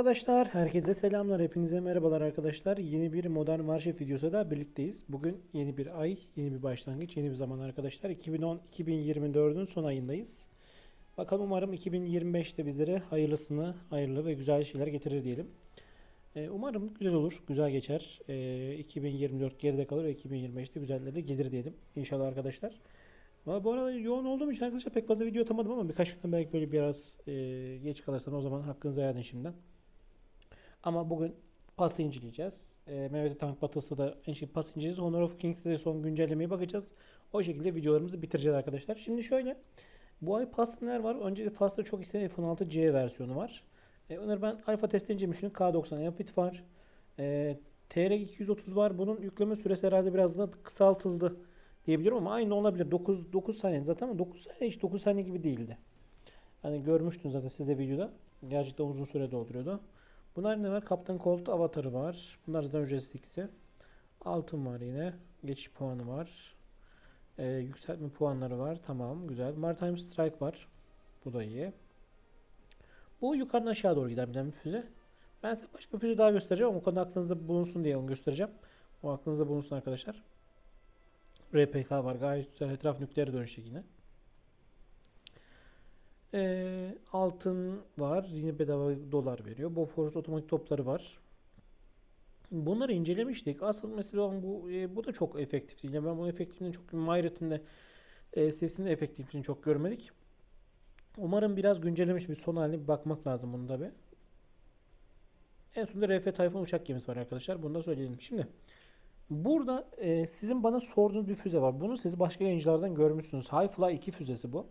Arkadaşlar herkese selamlar. Hepinize merhabalar arkadaşlar. Yeni bir modern marşef videosu da birlikteyiz. Bugün yeni bir ay yeni bir başlangıç yeni bir zaman arkadaşlar. 2010-2024'ün son ayındayız. Bakalım umarım 2025'te bizlere hayırlısını hayırlı ve güzel şeyler getirir diyelim. Ee, umarım güzel olur güzel geçer. Ee, 2024 geride kalır ve 2025'te güzelleri gelir diyelim inşallah arkadaşlar. Valla bu arada yoğun olduğum için arkadaşlar pek fazla video atamadım ama birkaç günden belki böyle biraz e, geç kalırsam o zaman hakkınızı ayarlayın şimdiden. Ama bugün pası inceleyeceğiz. E, Mehmet Tank Batısı da en şey pas inceleyeceğiz. Honor of Kings'te de son güncellemeye bakacağız. O şekilde videolarımızı bitireceğiz arkadaşlar. Şimdi şöyle. Bu ay pasta neler var? Öncelikle pasta çok istenen F16C versiyonu var. E, onları ben alfa test incelemişim. K90 Rapid var. E, TR230 var. Bunun yükleme süresi herhalde biraz da kısaltıldı diyebilirim ama aynı olabilir. 9 9 saniye zaten ama 9 saniye hiç 9 saniye gibi değildi. Hani görmüştünüz zaten siz de videoda. Gerçekten uzun süre dolduruyordu. Bunlar ne var? Kaptan Colt avatarı var. Bunlar zaten ücretsiz ikisi. Altın var yine. Geçiş puanı var. Ee, yükseltme puanları var. Tamam güzel. Maritime Strike var. Bu da iyi. Bu yukarıdan aşağı doğru giden bir füze. Ben size başka bir füze daha göstereceğim o konuda aklınızda bulunsun diye onu göstereceğim. O aklınızda bulunsun arkadaşlar. RPK var. Gayet güzel. Etraf nükleer dönüşecek yine. Ee, altın var. Yine bedava dolar veriyor. Bofors otomatik topları var. Bunları incelemiştik. Asıl mesele olan bu e, bu da çok efektif değil. Yani ben bunun efektifliğini çok Myret'in e, seviyesinin efektifliğini çok görmedik. Umarım biraz güncellemiş bir son haline bir bakmak lazım bunu tabi. En sonunda RF Tayfun uçak gemisi var arkadaşlar. Bunu da söyleyelim. Şimdi burada e, sizin bana sorduğunuz bir füze var. Bunu siz başka yayıncılardan görmüşsünüz. Highfly 2 füzesi bu.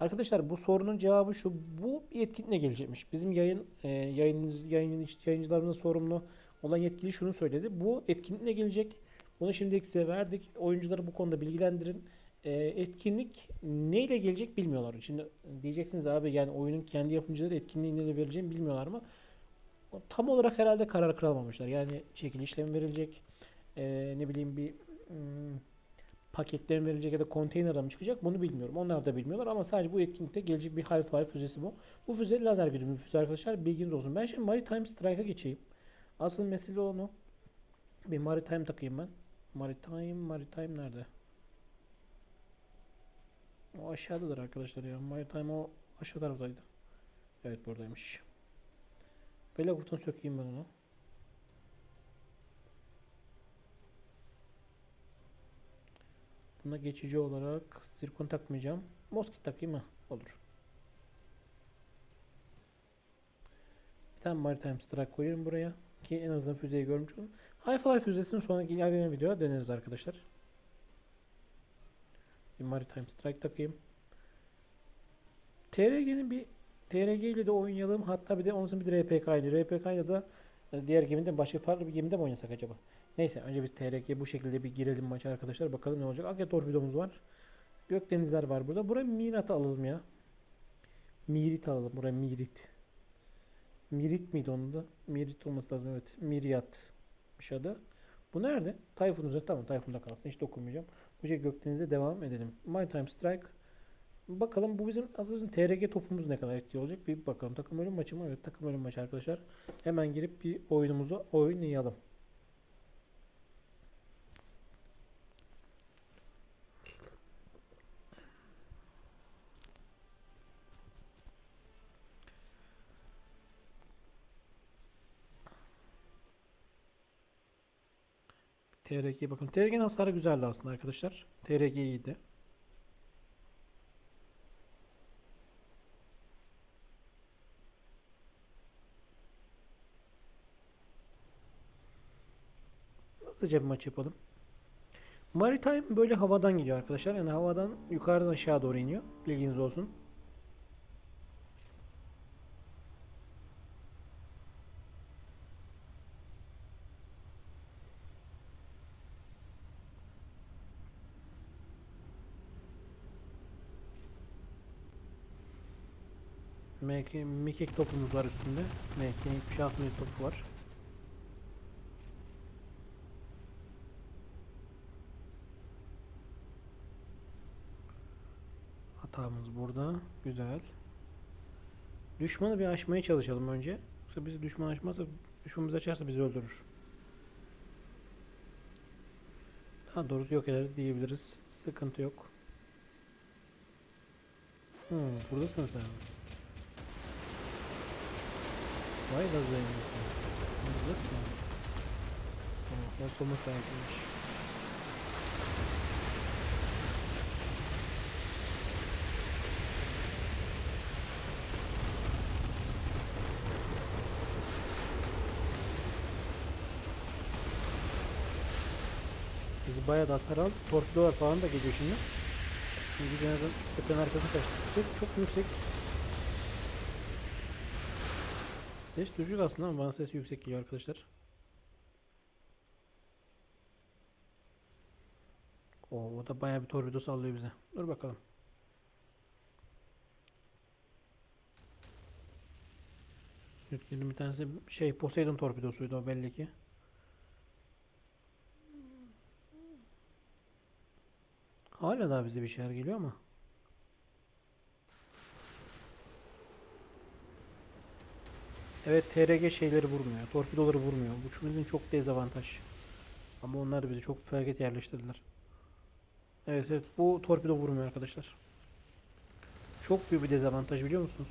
Arkadaşlar bu sorunun cevabı şu. Bu bir etkinlikle gelecekmiş. Bizim yayın e, yayın, yayın yayıncılarımızın sorumlu olan yetkili şunu söyledi. Bu etkinlikle gelecek. Bunu şimdilik size verdik. Oyuncuları bu konuda bilgilendirin. E, etkinlik neyle gelecek bilmiyorlar. Şimdi diyeceksiniz abi yani oyunun kendi yapımcıları etkinliği neyle vereceğini bilmiyorlar mı? Tam olarak herhalde karar kırılmamışlar. Yani çekil işlemi verilecek. E, ne bileyim bir hmm, paketlerin verilecek ya da konteynerden mi çıkacak bunu bilmiyorum. Onlar da bilmiyorlar ama sadece bu etkinlikte gelecek bir Hi-Fi füzesi bu. Bu füze lazer bir füze arkadaşlar. Bilginiz olsun. Ben şimdi Maritime Strike'a geçeyim. Asıl mesele onu. Bir Maritime takayım ben. Maritime, Maritime nerede? O aşağıdadır arkadaşlar ya. Maritime o aşağı taraftaydı. Evet buradaymış. Velagut'tan sökeyim ben onu. Buna geçici olarak zirkon takmayacağım. Moskit takayım mı? Olur. Bir tane Maritime Strike koyuyorum buraya. Ki en azından füzeyi görmüş olun. Highfly füzesini sonraki ilerleyen videoda deneriz arkadaşlar. Bir Maritime Strike takayım. TRG'nin bir TRG ile de oynayalım. Hatta bir de onun bir de RPK ile. RPK ile de e, diğer gemide başka farklı bir gemide mi oynasak acaba? Neyse önce biz TRG bu şekilde bir girelim maça arkadaşlar. Bakalım ne olacak. Akya torpidomuz var. Gökdenizler var burada. Buraya Mirat'ı alalım ya. Mirit alalım. Buraya Mirit. Mirit miydi onun da? Mirit olması lazım evet. Miryat'mış adı. Bu nerede? Tayfun üzerinde. Tamam Tayfun'da kalsın. Hiç dokunmayacağım. Bu şekilde Gökdeniz'e devam edelim. Maritime Strike. Bakalım bu bizim aslında TRG topumuz ne kadar etkili olacak bir bakalım. Takım ölüm maçı mı? Evet takım ölüm maçı arkadaşlar. Hemen girip bir oyunumuzu oynayalım. TRG bakın. TRG'nin hasarı güzeldi aslında arkadaşlar. TRG iyiydi. Hızlıca bir maç yapalım. Maritime böyle havadan gidiyor arkadaşlar. Yani havadan yukarıdan aşağı doğru iniyor. Bilginiz olsun. Mikek topumuz var üstünde. MK 76 mm topu var. Hatamız burada. Güzel. Düşmanı bir aşmaya çalışalım önce. Yoksa bizi düşman açmazsa düşmanımız açarsa bizi öldürür. Daha doğrusu yok eder diyebiliriz. Sıkıntı yok. Hmm, buradasın sen. Vay da zengin. Buradasın. Tamam, ben solma sahibiymiş. Bizi bayağı da hasar aldı. Torpidolar falan da geliyor şimdi. Biz en azından tepenin arkasına kaçtık. Çok yüksek. Ses düşük aslında ama bana ses yüksek geliyor arkadaşlar. Oo, o da bayağı bir torpido sallıyor bize. Dur bakalım. Yüklerin bir tanesi şey Poseidon torpidosuydu o belli ki. Hala daha bize bir şeyler geliyor ama. Evet TRG şeyleri vurmuyor. Torpidoları vurmuyor. Bu bizim çok dezavantaj. Ama onlar bizi çok felaket yerleştirdiler. Evet evet bu torpido vurmuyor arkadaşlar. Çok büyük bir dezavantaj biliyor musunuz?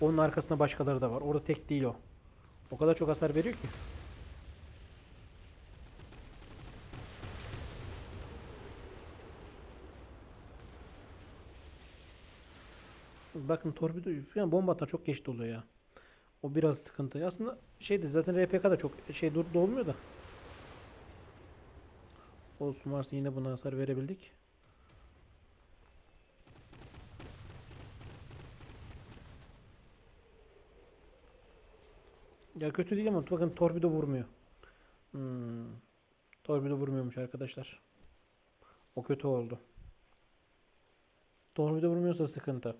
Onun arkasında başkaları da var. Orada tek değil o. O kadar çok hasar veriyor ki. Bakın torpido yani bomba atar çok geç doluyor ya. O biraz sıkıntı. Aslında şeydi zaten RPK da çok şey dur dolmuyor da. Olsun varsa yine buna hasar verebildik. Ya kötü değil ama bakın torpido vurmuyor. Hmm. Torpido vurmuyormuş arkadaşlar. O kötü oldu. Torpido vurmuyorsa sıkıntı.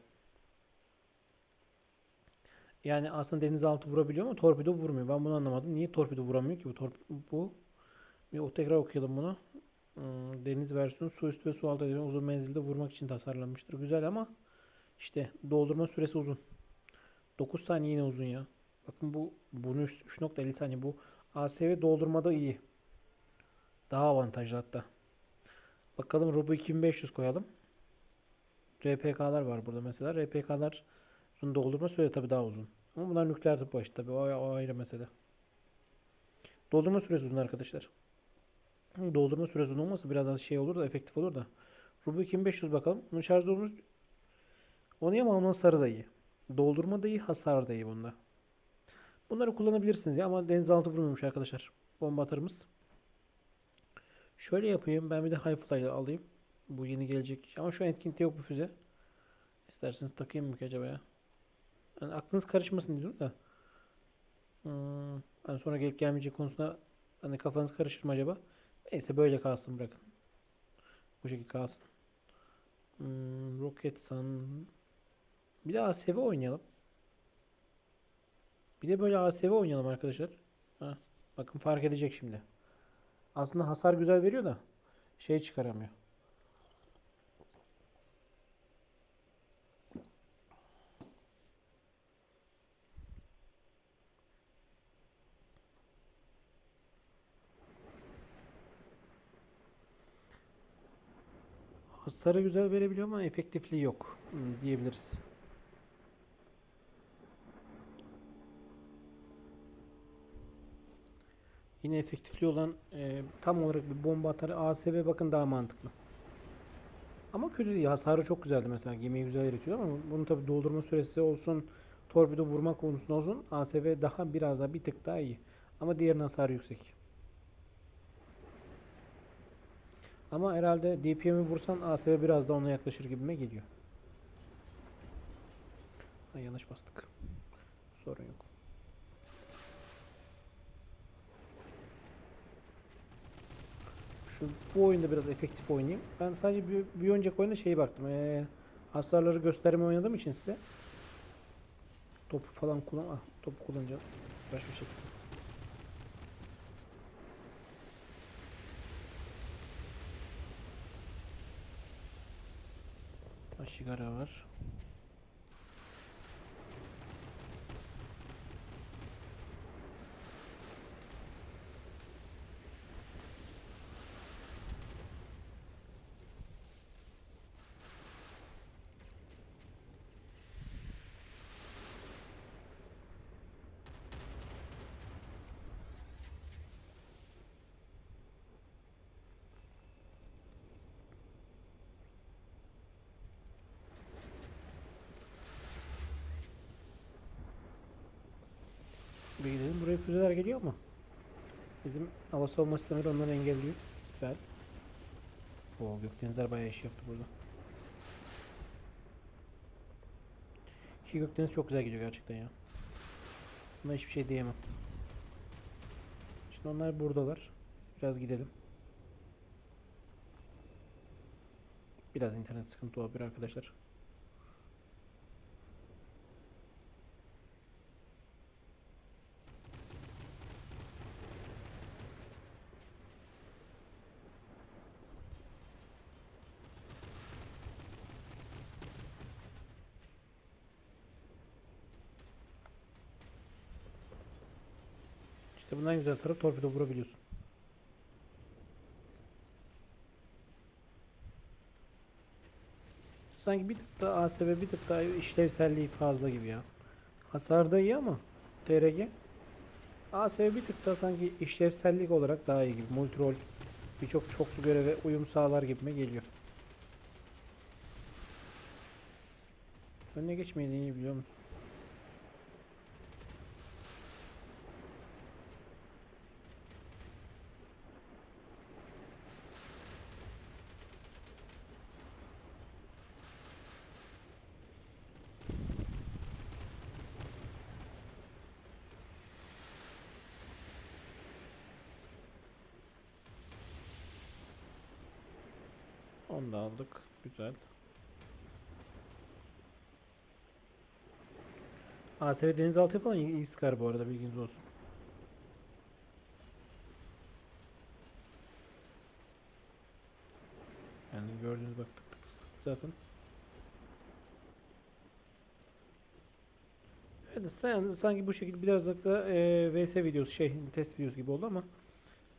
Yani aslında denizaltı vurabiliyor ama torpido vurmuyor. Ben bunu anlamadım. Niye torpido vuramıyor ki bu torp bu? Bir o tekrar okuyalım bunu. Hmm, deniz versiyonu su üstü ve su altı edilen uzun menzilde vurmak için tasarlanmıştır. Güzel ama işte doldurma süresi uzun. 9 saniye yine uzun ya. Bakın bu bunu 3.50 saniye bu ASV doldurmada iyi. Daha avantajlı hatta. Bakalım Robo 2500 koyalım. RPK'lar var burada mesela. RPK'lar bunun doldurma süresi tabii daha uzun. Ama bunlar nükleer tıp başı tabii. O, o ayrı mesele. Doldurma süresi uzun arkadaşlar. Doldurma süresi uzun olmasa biraz daha şey olur da efektif olur da. Ruby 2500 bakalım. Bunun şarj durumumuz onu ama onun sarı da iyi. Doldurma da iyi, hasar da iyi bunda. Bunları kullanabilirsiniz ya ama denizaltı vurmuyormuş arkadaşlar. Bomba atarımız. Şöyle yapayım. Ben bir de High Fly alayım. Bu yeni gelecek. Ama şu etkinlikte yok bu füze. İsterseniz takayım mı ki acaba ya? Yani aklınız karışmasın diyorum da. Hmm, hani sonra gelip gelmeyecek konusunda hani kafanız karışır mı acaba? Neyse böyle kalsın bırakın. Bu şekilde kalsın. Hmm, Rocket Sun. Bir de ASV oynayalım. Bir de böyle ASV oynayalım arkadaşlar. Ha, bakın fark edecek şimdi. Aslında hasar güzel veriyor da şey çıkaramıyor. Hasarı güzel verebiliyor ama efektifliği yok hmm, diyebiliriz. Yine efektifliği olan e, tam olarak bir bomba atarı ASV bakın daha mantıklı. Ama kötü değil. Hasarı çok güzeldi mesela. Gemiyi güzel eritiyor ama bunun tabi doldurma süresi olsun, torpido vurma konusunda olsun ASV daha biraz daha bir tık daha iyi. Ama diğerinin hasarı yüksek. Ama herhalde DPM'i vursan ASV biraz da ona yaklaşır gibime geliyor. Ha, yanlış bastık. Sorun yok. Şu bu oyunda biraz efektif oynayayım. Ben sadece bir, bir önceki oyunda şeye baktım. Ee, hasarları gösterme oynadığım için size topu falan kullan ah, topu kullanacağım. Başka şekilde. Aşigara var. Bir gidelim. Buraya füzeler geliyor mu? Bizim hava savunma sistemleri onları engelliyor. Güzel. Oo Gökdenizler bayağı iş yaptı burada. Şu Gökdeniz çok güzel gidiyor gerçekten ya. Buna hiçbir şey diyemem. Şimdi onlar buradalar. Biraz gidelim. Biraz internet sıkıntı olabilir arkadaşlar. İşte bundan güzel taraf torpido vurabiliyorsun. Sanki bir tık daha ASV bir tık daha işlevselliği fazla gibi ya. Hasar da iyi ama TRG. ASV bir tık daha sanki işlevsellik olarak daha iyi gibi. Multirol birçok çoklu göreve uyum sağlar gibime geliyor. Önüne geçmeyi iyi biliyor musun? Onu da aldık. Güzel. ATV denizaltı falan iyi sıkar bu arada bilginiz olsun. Yani gördüğünüz bak zaten. Evet yani sanki bu şekilde biraz da e, VS videosu şey test videosu gibi oldu ama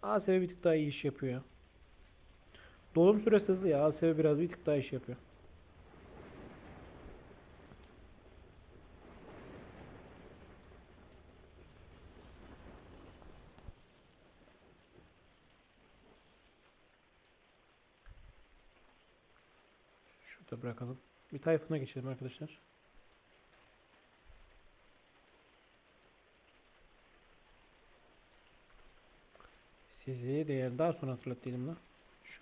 ASV bir tık daha iyi iş yapıyor ya. Dolum süresi hızlı ya. ASV biraz bir tık daha iş yapıyor. Şurada bırakalım. Bir Tayfun'a geçelim arkadaşlar. Sizi değer daha sonra hatırlat diyelim lan.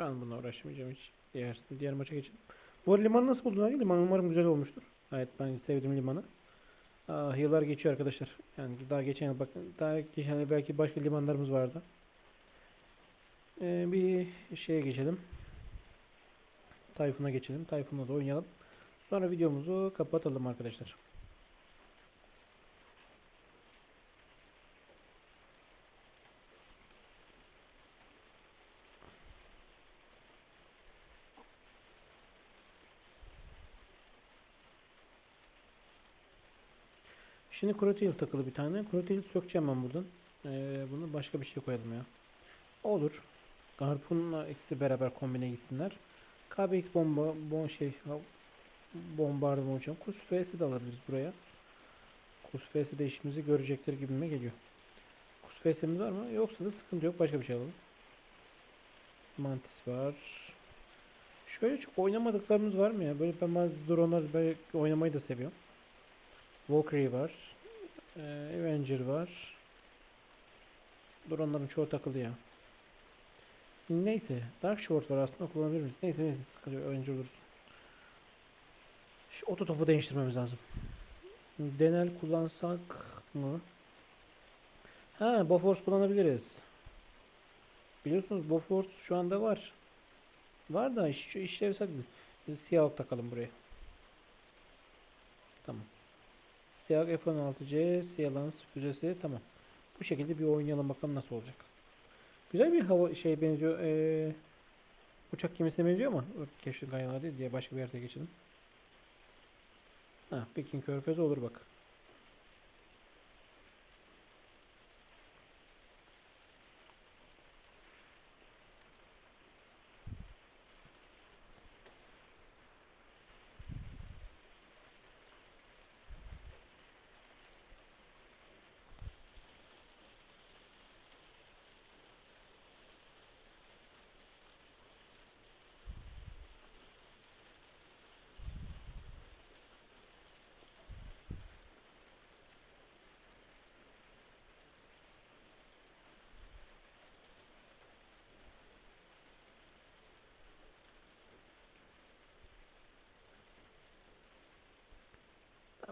Şu an bununla uğraşmayacağım hiç. Diğer, diğer maça geçelim. Bu limanı nasıl buldun? Liman umarım güzel olmuştur. Evet ben sevdim limanı. Aa, yıllar geçiyor arkadaşlar. Yani daha geçen yıl bakın daha geçen yıl belki başka limanlarımız vardı. Ee, bir şeye geçelim. Tayfun'a geçelim. Tayfun'la da oynayalım. Sonra videomuzu kapatalım arkadaşlar. Şimdi Crotail takılı bir tane. Crotail sökeceğim ben buradan. Ee, bunu başka bir şey koyalım ya. Olur. Harpunla ikisi beraber kombine gitsinler. KBX bomba, bon şey, bombardıman hocam. Kus F'si de alabiliriz buraya. Kus F'si de işimizi görecektir gibime geliyor. Kus F'simiz var mı? Yoksa da sıkıntı yok. Başka bir şey alalım. Mantis var. Şöyle çok oynamadıklarımız var mı ya? Böyle ben bazı drone'lar böyle oynamayı da seviyorum. Valkyrie var. Ee, Avenger var. Drone'ların çoğu takılı ya. Neyse. Dark Short var aslında kullanabilir miyiz? Neyse neyse sıkıntı yok. Avenger oluruz. Şu oto topu değiştirmemiz lazım. Denel kullansak mı? Ha, Bofors kullanabiliriz. Biliyorsunuz Bofors şu anda var. Var da iş, işlevsel. Biz siyah takalım buraya. Tamam. Siyah F-16C, siyah lans füzesi tamam. Bu şekilde bir oynayalım bakalım nasıl olacak. Güzel bir hava şey benziyor. Ee, uçak gemisine benziyor ama keşfin kaynağı değil diye başka bir yerde geçelim. Ha, Pekin Körfezi olur bak.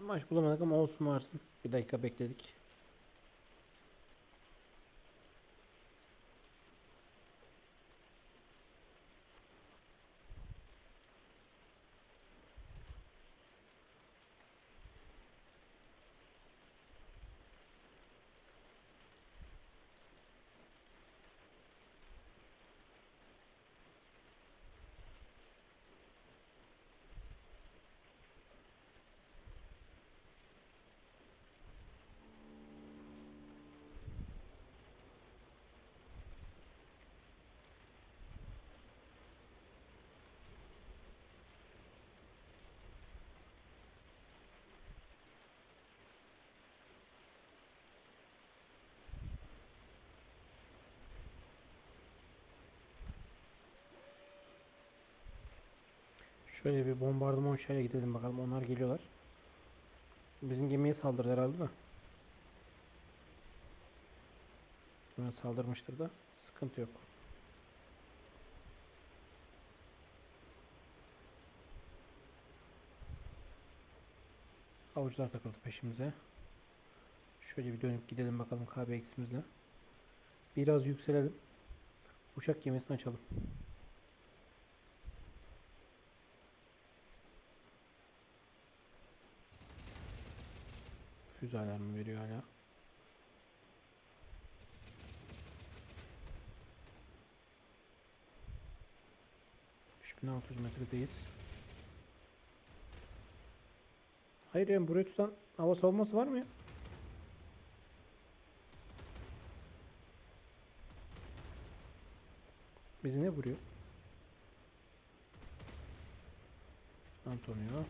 Maç bulamadık ama olsun varsın. Bir dakika bekledik. Şöyle bir bombardıman uçağıyla gidelim bakalım. Onlar geliyorlar. Bizim gemiye saldırdı herhalde de. Hemen saldırmıştır da. Sıkıntı yok. Avucular takıldı peşimize. Şöyle bir dönüp gidelim bakalım KBX'imizle. Biraz yükselelim. Uçak gemisini açalım. Füze alarmı veriyor hala. Altı yüz metredeyiz. Hayır yani burayı tutan hava savunması var mı ya? Bizi ne vuruyor? Antonio.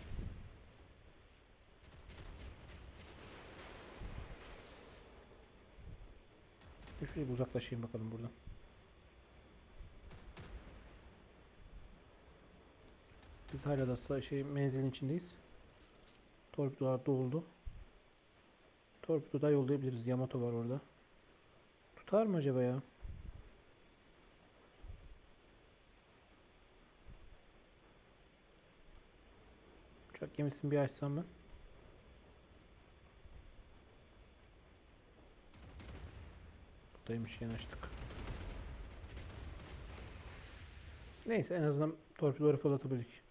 Şöyle bir uzaklaşayım bakalım buradan. Biz hala da şey menzilin içindeyiz. Torpidolar doldu. Torpido da yollayabiliriz. Yamato var orada. Tutar mı acaba ya? Uçak gemisini bir açsam ben. Buradaymış yanaştık. Neyse en azından torpidoları fırlatabildik.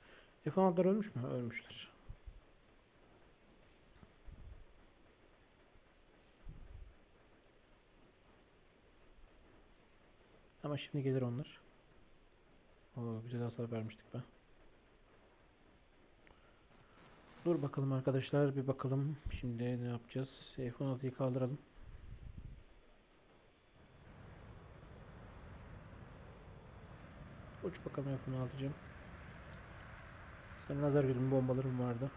F-16'lar ölmüş mü? Ölmüşler. Ama şimdi gelir onlar. Oo, güzel hasar vermiştik be. Dur bakalım arkadaşlar bir bakalım. Şimdi ne yapacağız? F-16'yı kaldıralım. Uç bakalım F-16'cım. Senin lazer güdümlü bombaların vardı.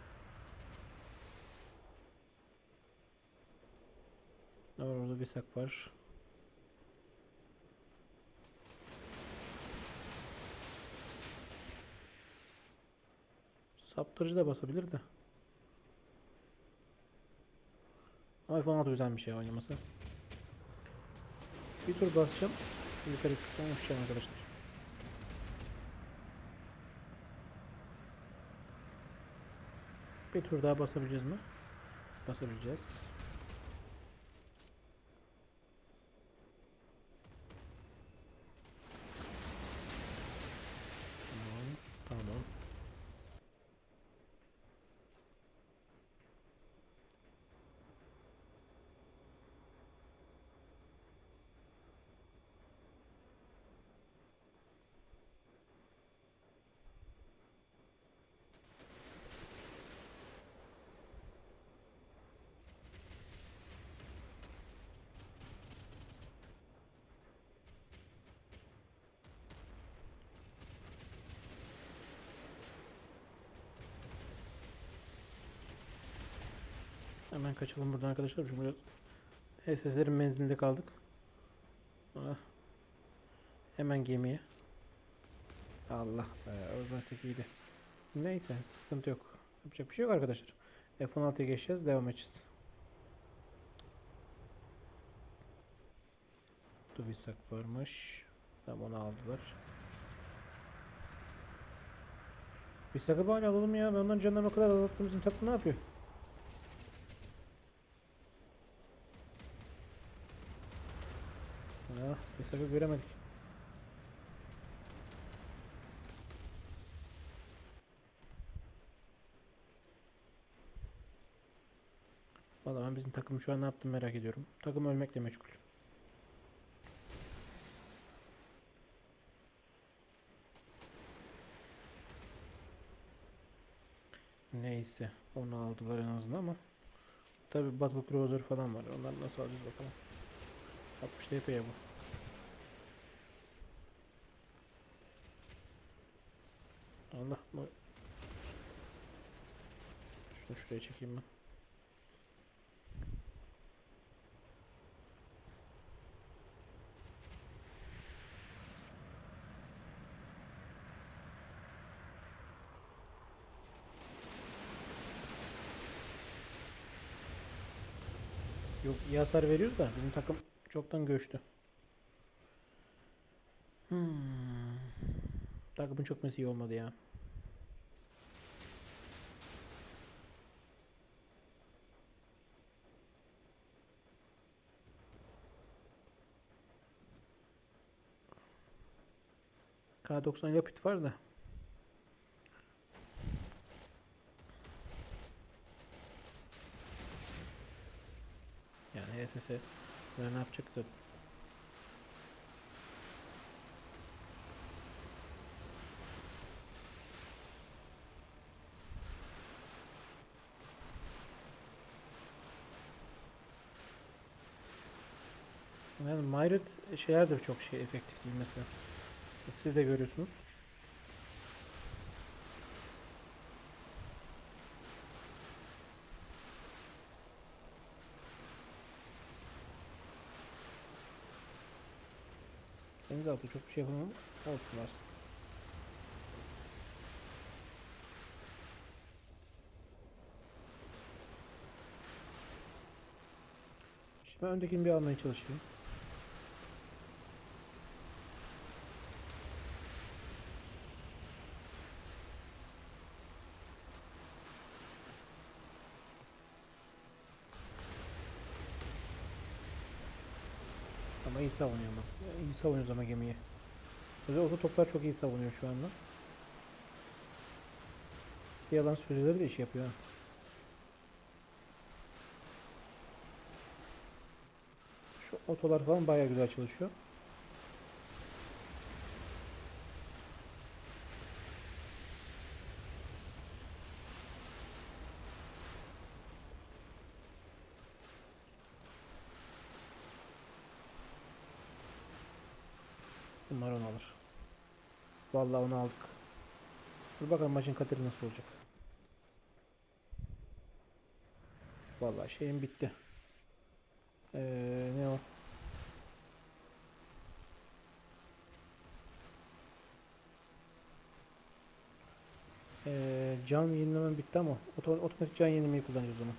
Ne var orada? Visak var. Saptırıcı da basabilir de. Ama F-16 güzelmiş ya oynaması. Bir tur basacağım. Yukarı çıkacağım yapacağım arkadaşlar. Bir tur daha basabileceğiz mi? Basabileceğiz. Tamam, tamam. Hemen kaçalım buradan arkadaşlar. Çünkü SS'lerin menzilinde kaldık. Ah. Hemen gemiye. Allah be. Özellik iyiydi. Neyse. Sıkıntı yok. Yapacak bir şey yok arkadaşlar. F-16'ya geçeceğiz. Devam edeceğiz. Duvisak varmış. Tamam onu aldılar. Bir sakı bari alalım ya. Ben onların canlarını o kadar azalttığımızın takım ne yapıyor? Mesafe göremedik. Vallahi ben bizim takım şu an ne yaptığını merak ediyorum. Takım ölmekle meşgul. Neyse onu aldılar en azından ama Tabi Battle Cruiser falan var. Onları nasıl alacağız bakalım. 60 TP'ye bu. Allah bu. Şunu şuraya çekeyim ben. Yok iyi hasar veriyoruz da bizim takım çoktan göçtü. Hmm. Takımın çökmesi iyi olmadı ya. K90 Rapid var da. Yani HSS ne yapacak zaten. Yani Myred şeyler de çok şey efektif değil mesela. Siz de görüyorsunuz. Denizaltı çok bir şey yapamam. Olsun varsın. Şimdi ben öndekini bir almaya çalışayım. Ama iyi savunuyor ama. İyi savunuyoruz ama gemiyi. Özel oto toplar çok iyi savunuyor şu anda. Siyalan sürücüleri de iş yapıyor. Şu otolar falan bayağı güzel çalışıyor. Bunlar onu alır. Vallahi onu aldık. Dur bakalım maçın kateri nasıl olacak. Vallahi şeyim bitti. Ee, ne o? Ee, can yenilemem bitti ama oto- otomatik can yenilemeyi kullanacağız o zaman.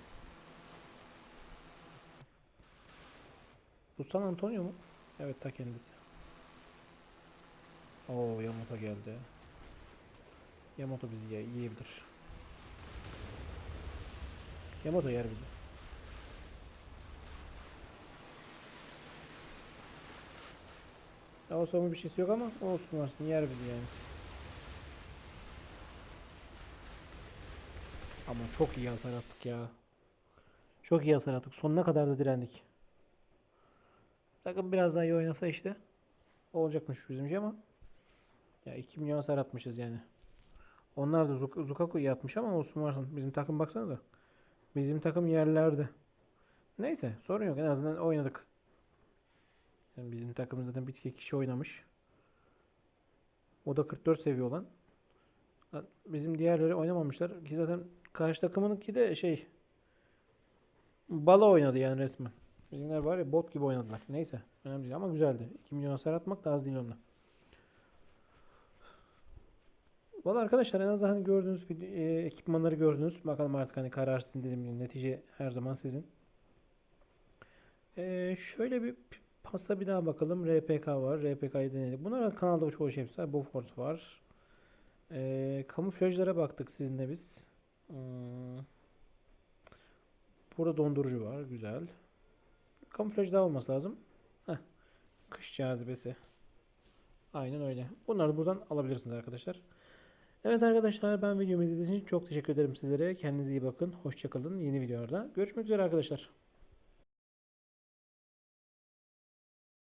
Bu San Antonio mu? Evet ta kendisi. Oo Yamato geldi. Yamato bizi ye- yiyebilir. Yamato yer bizi. O savunma bir şeysi yok ama olsun varsın yer bizi yani. Ama çok iyi hasar attık ya. Çok iyi hasar attık. Sonuna kadar da direndik. Takım biraz daha iyi oynasa işte olacakmış bizim şey ama ya 2 milyon hasar atmışız yani. Onlar da Zuk- Zukaku iyi atmış ama olsun varsın. Bizim takım baksanıza. Bizim takım yerlerde. Neyse sorun yok en azından oynadık. Yani bizim takımımız zaten bir tek kişi oynamış. O da 44 seviye olan. Lan Bizim diğerleri oynamamışlar ki zaten karşı takımınki de şey bala oynadı yani resmen. Bizimler var ya bot gibi oynadılar. Neyse önemli değil ama güzeldi. 2 milyon hasar atmak da az değil onunla. Valla arkadaşlar en azından hani gördüğünüz e, ekipmanları gördünüz. Bakalım artık hani karar sizin dediğim gibi netice her zaman sizin. E, şöyle bir pasta bir daha bakalım. RPK var. RPK'yı denedik. Bunlar kanalda çoğu şey var. Bofors var. E, kamuflajlara baktık sizinle biz. Hmm. Burada dondurucu var. Güzel. Kamuflaj daha olması lazım. Heh. Kış cazibesi. Aynen öyle. Bunları da buradan alabilirsiniz arkadaşlar. Evet arkadaşlar ben videomu izlediğiniz için çok teşekkür ederim sizlere. Kendinize iyi bakın. Hoşçakalın. Yeni videolarda görüşmek üzere arkadaşlar.